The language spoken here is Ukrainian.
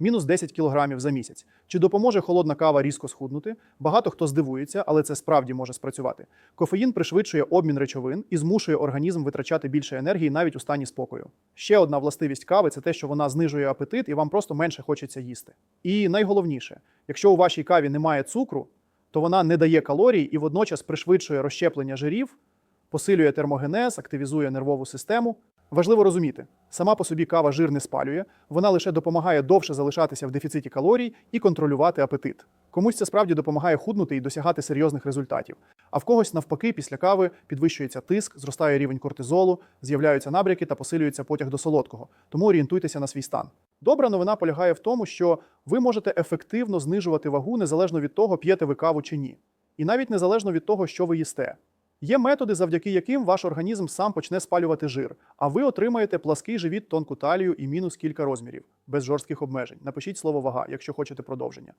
мінус 10 кг за місяць. Чи допоможе холодна кава різко схуднути? Багато хто здивується, але це справді може спрацювати. Кофеїн пришвидшує обмін речовин і змушує організм витрачати більше енергії навіть у стані спокою. Ще одна властивість кави це те, що вона знижує апетит і вам просто менше хочеться їсти. І найголовніше, якщо у вашій каві немає цукру, то вона не дає калорій і водночас пришвидшує розщеплення жирів, посилює термогенез, активізує нервову систему. Важливо розуміти, сама по собі кава жир не спалює, вона лише допомагає довше залишатися в дефіциті калорій і контролювати апетит. Комусь це справді допомагає худнути і досягати серйозних результатів. А в когось навпаки, після кави підвищується тиск, зростає рівень кортизолу, з'являються набряки та посилюється потяг до солодкого. Тому орієнтуйтеся на свій стан. Добра новина полягає в тому, що ви можете ефективно знижувати вагу незалежно від того, п'єте ви каву чи ні, і навіть незалежно від того, що ви їсте. Є методи, завдяки яким ваш організм сам почне спалювати жир, а ви отримаєте плаский живіт, тонку талію і мінус кілька розмірів без жорстких обмежень. Напишіть слово вага, якщо хочете продовження.